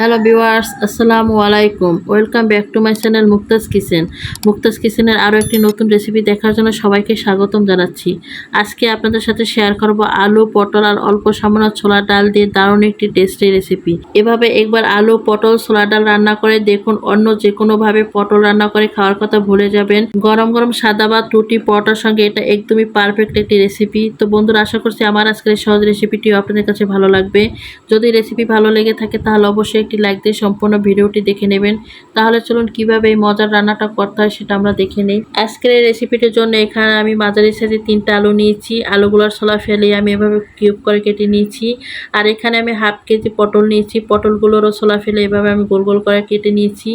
Hello viewers, আসসালামু আলাইকুম। Welcome back to my channel Muktaz kitchen. Muktaz কিচেনের আরও একটি নতুন রেসিপি দেখার জন্য সবাইকে স্বাগতম জানাচ্ছি। আজকে আপনাদের সাথে শেয়ার করব আলু, পটল আর অল্প সামান্য ছোলা ডাল দিয়ে দারুণ একটি টেস্টি রেসিপি এভাবে একবার আলু, পটল ছোলা ডাল রান্না করে দেখুন, অন্য যে কোনোভাবে পটল রান্না করে খাওয়ার কথা ভুলে যাবেন। গরম গরম সাদা বা রুটি পরোটার সঙ্গে এটা একদমই পারফেক্ট একটি রেসিপি তো বন্ধুরা, আশা করছি আমার আজকের সহজ রেসিপিটিও আপনাদের কাছে ভালো লাগবে। যদি রেসিপি ভালো লেগে থাকে তাহলে অবশ্যই একটি লাইক দিয়ে সম্পূর্ণ ভিডিওটি দেখে নেবেন। তাহলে চলুন কীভাবে এই মজার রান্নাটা করতে হয় সেটা আমরা দেখে নিই। আজকের এই রেসিপিটির জন্য এখানে আমি মাঝারি সাইজে তিনটা আলু নিয়েছি। আলুগুলোর ছোলা ফেলে আমি এভাবে কিউব করে কেটে নিয়েছি। আর এখানে আমি হাফ কেজি পটল নিয়েছি। পটলগুলোরও ছোলা ফেলে এভাবে আমি গোল গোল করে কেটে নিয়েছি।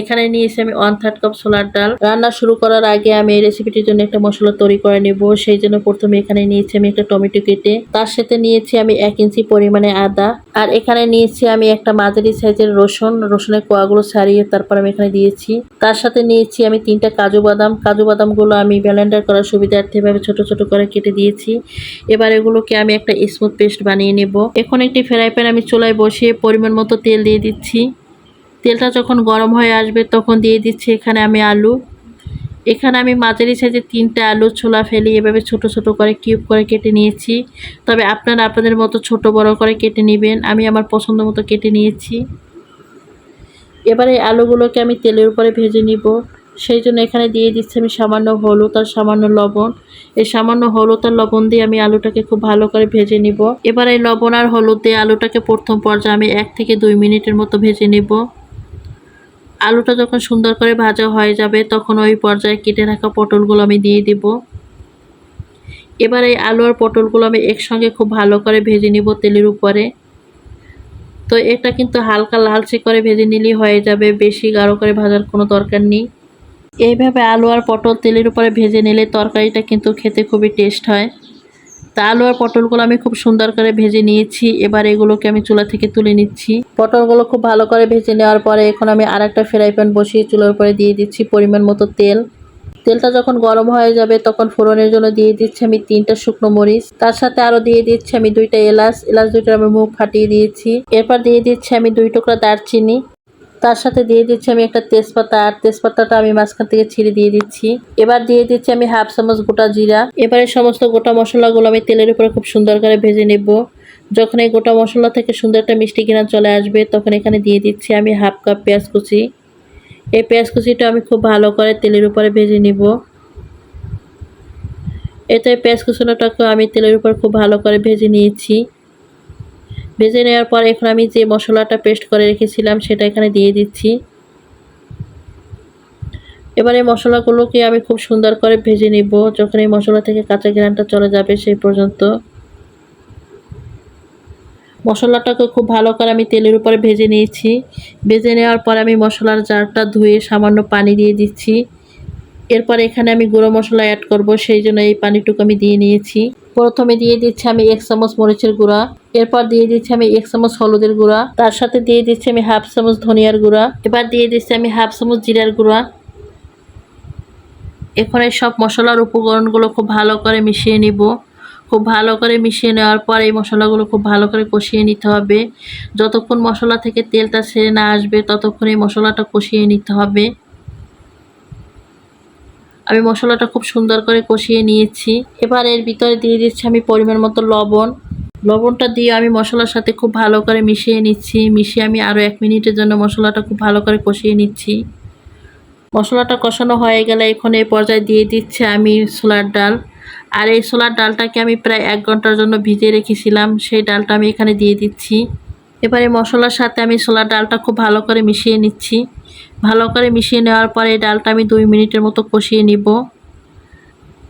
এখানে নিয়েছি আমি ওয়ান থার্ড কাপ ছোলার ডাল। রান্না শুরু করার আগে আমি এই রেসিপিটির জন্য একটা মশলা তৈরি করে নেব। সেই জন্য প্রথমে এখানে নিয়েছি আমি একটা টমেটো কেটে। তার সাথে নিয়েছি আমি এক ইঞ্চি পরিমাণে আদা। আর এখানে নিয়েছি আমি একটা মাঝারি সাইজের রসুন, রসুনের কোয়াগুলো ছাড়িয়ে তারপর আমি এখানে দিয়েছি। তার সাথে নিয়েছি আমি তিনটা কাজু বাদাম। কাজু বাদামগুলো আমি ব্যালেন্ডার করার সুবিধার্থে এভাবে ছোট ছোট করে কেটে দিয়েছি। এবার এগুলোকে আমি একটা স্মুথ পেস্ট বানিয়ে নেব। এখন একটি ফ্রাই প্যান আমি চুলায় বসিয়ে পরিমাণ মতো তেল দিয়ে দিচ্ছি। তেলটা যখন গরম হয়ে আসবে তখন দিয়ে দিচ্ছি এখানে আমি আলু। এখানে আমি মাঝারি সাইজের তিনটা আলু ছোলা ফেলি, এভাবে ছোট ছোট করে কিউব করে কেটে নিয়েছি। তবে আপনারা আপনাদের মতো ছোট বড় করে কেটে নেবেন, আমি আমার পছন্দ মতো কেটে নিয়েছি। এবারে আলুগুলোকে আমি তেলের উপরে ভেজে নিব। সেই জন্য এখানে দিয়ে দিচ্ছি আমি সামান্য হলুদ আর সামান্য লবণ। এই সামান্য হলুদ আর লবণ দিয়ে আমি আলুটাকে খুব ভালো করে ভেজে নিব। এবার এই লবণ আর হলুদ দিয়ে আলুটাকে প্রথম পর্যায়ে আমি এক থেকে দুই মিনিটের মতো ভেজে নিব। আলুটা যখন সুন্দর করে ভাজা হয়ে যাবে, তখন ওই পর্যায়ে কেটে রাখা পটলগুলো আমি দিয়ে দিব। এবার এই আলু আর পটলগুলো আমি একসঙ্গে খুব ভালো করে ভেজে নিব তেলের উপরে। তো এটা কিন্তু হালকা লালচে করে ভেজে নিলেই হয়ে যাবে, বেশি গাঢ় করে ভাজার কোনো দরকার নেই। এইভাবে আলু আর পটল তেলের উপরে ভেজে নিলে তরকারিটা কিন্তু খেতে খুবই টেস্ট হয়। তা আলু আর পটলগুলো আমি খুব সুন্দর করে ভেজে নিয়েছি। এবার এগুলোকে আমি চুলা থেকে তুলে নিচ্ছি। পটলগুলো খুব ভালো করে ভেজে নেওয়ার পরে এখন আমি আর একটা ফ্রাই প্যান বসিয়ে চুলার উপরে দিয়ে দিচ্ছি পরিমাণ মতো তেল। তেলটা যখন গরম হয়ে যাবে তখন ফোড়নের জন্য দিয়ে দিচ্ছি আমি তিনটা শুকনো মরিচ। তার সাথে আরও দিয়ে দিচ্ছি আমি দুইটা এলাচ। এলাচ দুইটা আমি মুখ ফাটিয়ে দিয়েছি। এরপর দিয়ে দিচ্ছি আমি দুই টুকরা দারচিনি। তার সাথে দিয়ে দিচ্ছি আমি একটা তেজপাতা, আর তেজপাতাটা আমি মাঝখান থেকে ছিঁড়ে দিয়ে দিচ্ছি। এবার দিয়ে দিচ্ছি আমি হাফ চামচ গোটা জিরা। এবারে সমস্ত গোটা মশলাগুলো আমি তেলের উপরে খুব সুন্দর করে ভেজে নেব। যখন এই গোটা মশলা থেকে সুন্দর একটা মিষ্টি কিনা চলে আসবে, তখন এখানে দিয়ে দিচ্ছি আমি হাফ কাপ পেঁয়াজ কুচি। এই পেঁয়াজ কুচিটা আমি খুব ভালো করে তেলের উপরে ভেজে নিব। এতে পেঁয়াজ কুচুনোটাকে আমি তেলের উপর খুব ভালো করে ভেজে নিয়েছি। ভেজে নেওয়ার পর এখন আমি যে মশলাটা পেস্ট করে রেখেছিলাম সেটা এখানে দিয়ে দিচ্ছি। এবার মশলাগুলোকে আমি খুব সুন্দর করে ভেজে নিব যখন এই মশলা থেকে কাঁচা গ্রানটা চলে যাবে সেই পর্যন্ত। মশলাটাকে খুব ভালো করে আমি তেলের উপরে ভেজে নিয়েছি। ভেজে নেওয়ার পর আমি মশলার জারটা ধুয়ে সামান্য পানি দিয়ে দিচ্ছি। এরপর এখানে আমি গুঁড়ো মশলা অ্যাড করব, সেই জন্য এই পানিটুকু আমি দিয়ে নিয়েছি। প্রথমে দিয়ে দিচ্ছি আমি এক চামচ মরিচের গুঁড়া, এরপর দিয়ে দিচ্ছি আমি এক চামচ হলুদের গুঁড়া, তার সাথে দিয়ে দিচ্ছি আমি হাফ চামচ ধনিয়ার গুঁড়া, এবার দিয়ে দিচ্ছি আমি হাফ চামচ জিরার গুঁড়া। এখন এই সব মশলার উপকরণগুলো খুব ভালো করে মিশিয়ে নিব। খুব ভালো করে মিশিয়ে নেওয়ার পর এই মশলাগুলো খুব ভালো করে কষিয়ে নিতে হবে। যতক্ষণ মশলা থেকে তেলটা ছেড়ে না আসবে, ততক্ষণ এই মশলাটা কষিয়ে নিতে হবে। আমি মশলাটা খুব সুন্দর করে কষিয়ে নিয়েছি। এবার এর ভিতরে দিয়ে দিচ্ছি আমি পরিমাণ মতো লবণ। লবণটা দিয়ে আমি মশলার সাথে খুব ভালো করে মিশিয়ে নিচ্ছি। মিশিয়ে আমি আরও এক মিনিটের জন্য মশলাটা খুব ভালো করে কষিয়ে নিচ্ছি। মশলাটা কষানো হয়ে গেলে এখন এই পর্যায়ে দিয়ে দিচ্ছে আমি ছোলার ডাল। আর এই ছোলার ডালটাকে আমি প্রায় এক ঘণ্টার জন্য ভিজিয়ে রেখেছিলাম। সেই ডালটা আমি এখানে দিয়ে দিচ্ছি। এবারে মশলার সাথে আমি ছোলার ডালটা খুব ভালো করে মিশিয়ে নিচ্ছি। ভালো করে মিশিয়ে নেওয়ার পরে এই ডালটা আমি দুই মিনিটের মতো কষিয়ে নিব।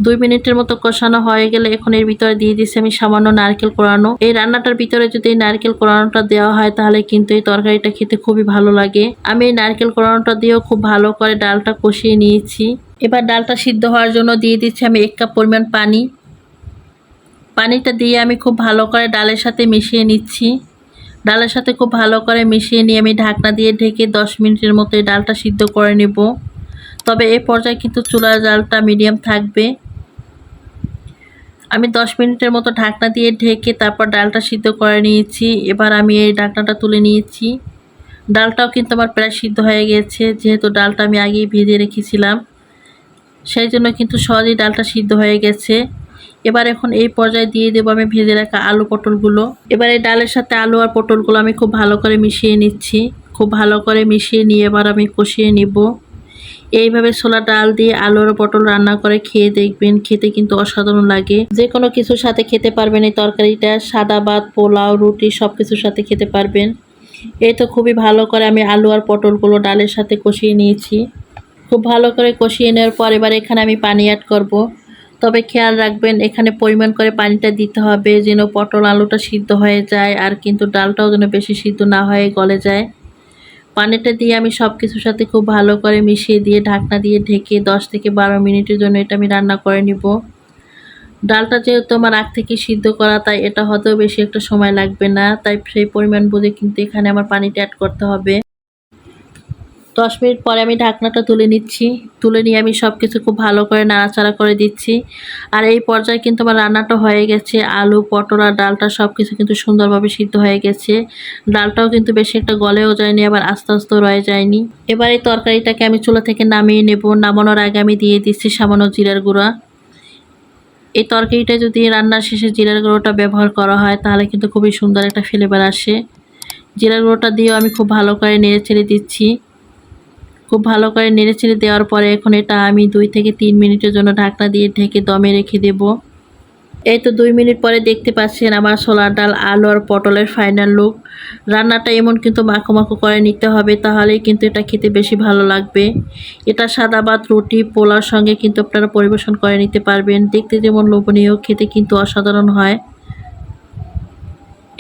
দুই মিনিটের মতো কষানো হয়ে গেলে এখন এর ভিতরে দিয়ে দিচ্ছি আমি সামান্য নারকেল কোরানো। এই রান্নাটার ভিতরে যদি এই নারকেল কোরানোটা দেওয়া হয় তাহলে কিন্তু এই তরকারিটা খেতে খুবই ভালো লাগে। আমি এই নারকেল কোরানোটা দিয়েও খুব ভালো করে ডালটা কষিয়ে নিয়েছি। এবার ডালটা সিদ্ধ হওয়ার জন্য দিয়ে দিচ্ছি আমি এক কাপ পরিমাণ পানি। পানিটা দিয়ে আমি খুব ভালো করে ডালের সাথে মিশিয়ে নিচ্ছি। ডালের সাথে খুব ভালো করে মিশিয়ে নিয়ে আমি ঢাকনা দিয়ে ঢেকে দশ মিনিটের মতো এই ডালটা সিদ্ধ করে নেব। তবে এই পর্যায়ে কিন্তু চুলার জালটা মিডিয়াম থাকবে। আমি দশ মিনিটের মতো ঢাকনা দিয়ে ঢেকে তারপর ডালটা সিদ্ধ করে নিয়েছি। এবার আমি এই ঢাকনাটা তুলে নিয়েছি। ডালটাও কিন্তু আমার প্রায় সিদ্ধ হয়ে গেছে, যেহেতু ডালটা আমি আগেই ভিজিয়ে রেখেছিলাম। সেই জন্য কিন্তু সহজেই ডালটা সিদ্ধ হয়ে গেছে। এবার এখন এই পর্যায়ে দিয়ে দেবো আমি ভেজে রাখা আলু পটলগুলো। এবার এই ডালের সাথে আলু আর পটলগুলো আমি খুব ভালো করে মিশিয়ে নিচ্ছি। খুব ভালো করে মিশিয়ে নিয়ে এবার আমি কষিয়ে নিব। এইভাবে ছোলা ডাল দিয়ে আলু আর পটল রান্না করে খেয়ে দেখবেন, খেতে কিন্তু অসাধারণ লাগে। যে কোনো কিছুর সাথে খেতে পারবেন এই তরকারিটা, সাদা ভাত, পোলাও, রুটি সব কিছুর সাথে খেতে পারবেন। এই তো খুবই ভালো করে আমি আলু আর পটলগুলো ডালের সাথে কষিয়ে নিয়েছি। খুব ভালো করে কষিয়ে নেওয়ার পর এবার এখানে আমি পানি অ্যাড করব। তবে খেয়াল রাখবেন, এখানে পরিমাণ করে পানিটা দিতে হবে যেন পটল আলুটা সিদ্ধ হয়ে যায় আর কিন্তু ডালটাও যেন বেশি সিদ্ধ না হয়ে গলে যায়। পানিটা দিয়ে আমি সব কিছুর সাথে খুব ভালো করে মিশিয়ে দিয়ে ঢাকনা দিয়ে ঢেকে দশ থেকে বারো মিনিটের জন্য এটা আমি রান্না করে নিব। ডালটা যেহেতু আমার আগ থেকে সিদ্ধ করা, তাই এটা হতেও বেশি একটা সময় লাগবে না, তাই সেই পরিমাণ বুঝে কিন্তু এখানে আমার পানিটা অ্যাড করতে হবে। দশ মিনিট পরে আমি ঢাকনাটা তুলে নিচ্ছি। তুলে নিয়ে আমি সব কিছু খুব ভালো করে নাড়াচাড়া করে দিচ্ছি। আর এই পর্যায়ে কিন্তু আমার রান্নাটা হয়ে গেছে। আলু, পটল আর ডালটা সব কিছু কিন্তু সুন্দরভাবে সিদ্ধ হয়ে গেছে। ডালটাও কিন্তু বেশি একটা গলেও যায়নি, আবার আস্তে আস্তে রয়ে যায়নি। এবার এই তরকারিটাকে আমি চুলা থেকে নামিয়ে নেব। নামানোর আগে আমি দিয়ে দিচ্ছি সামান্য জিরার গুঁড়া। এই তরকারিটা যদি রান্নার শেষে জিরার গুঁড়োটা ব্যবহার করা হয়, তাহলে কিন্তু খুবই সুন্দর একটা ফ্লেভার আসে। জিরার গুঁড়োটা দিয়েও আমি খুব ভালো করে নেড়ে ছেড়ে দিচ্ছি। খুব ভালো করে নেড়ে ছেড়ে দেওয়ার পরে এখন এটা আমি দুই থেকে তিন মিনিটের জন্য ঢাকনা দিয়ে ঢেকে দমে রেখে দেব। এই তো দুই মিনিট পরে দেখতে পাচ্ছেন আমার ছোলার ডাল, আলু আর পটলের ফাইনাল লুক রান্নাটা এমন কিন্তু মাখো মাখো করে নিতে হবে, তাহলেই কিন্তু এটা খেতে বেশি ভালো লাগবে। এটা সাদা ভাত, রুটি পোলার সঙ্গে কিন্তু আপনারা পরিবেশন করে নিতে পারবেন। দেখতে যেমন লোভনীয়, খেতে কিন্তু অসাধারণ হয়।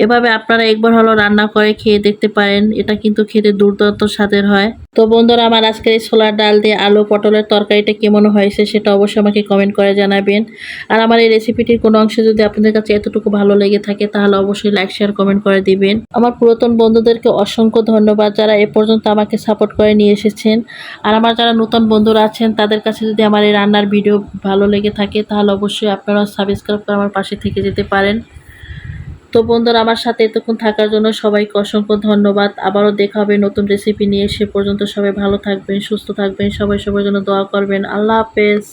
এভাবে আপনারা একবার হলো রান্না করে খেয়ে দেখতে পারেন। এটা কিন্তু খেতে দুর্দান্ত স্বাদের হয়। তো বন্ধুরা, আমার আজকের এই ছোলার ডাল দিয়ে আলু পটলের তরকারিটা কেমন হয়েছে সেটা অবশ্যই আমাকে কমেন্ট করে জানাবেন। আর আমার এই রেসিপিটির কোনো অংশ যদি আপনাদের কাছে এতটুকু ভালো লেগে থাকে, তাহলে অবশ্যই লাইক শেয়ার কমেন্ট করে দিবেন। আমার পুরাতন বন্ধুদেরকে অসংখ্য ধন্যবাদ যারা এ পর্যন্ত আমাকে সাপোর্ট করে নিয়ে এসেছেন। আর আমার যারা নতুন বন্ধুরা আছেন, তাদের কাছে যদি আমার এই রান্নার ভিডিও ভালো লেগে থাকে, তাহলে অবশ্যই আপনারা সাবস্ক্রাইব করে আমার পাশে থেকে যেতে পারেন। তো বন্ধুরা, আমার সাথে এতক্ষণ থাকার জন্য সবাইকে অসংখ্য ধন্যবাদ। আবারও দেখা হবে নতুন রেসিপি নিয়ে। সে পর্যন্ত সবাই ভালো থাকবেন, সুস্থ থাকবেন, সবাই সবার জন্য দোয়া করবেন। আল্লাহ হাফেজ।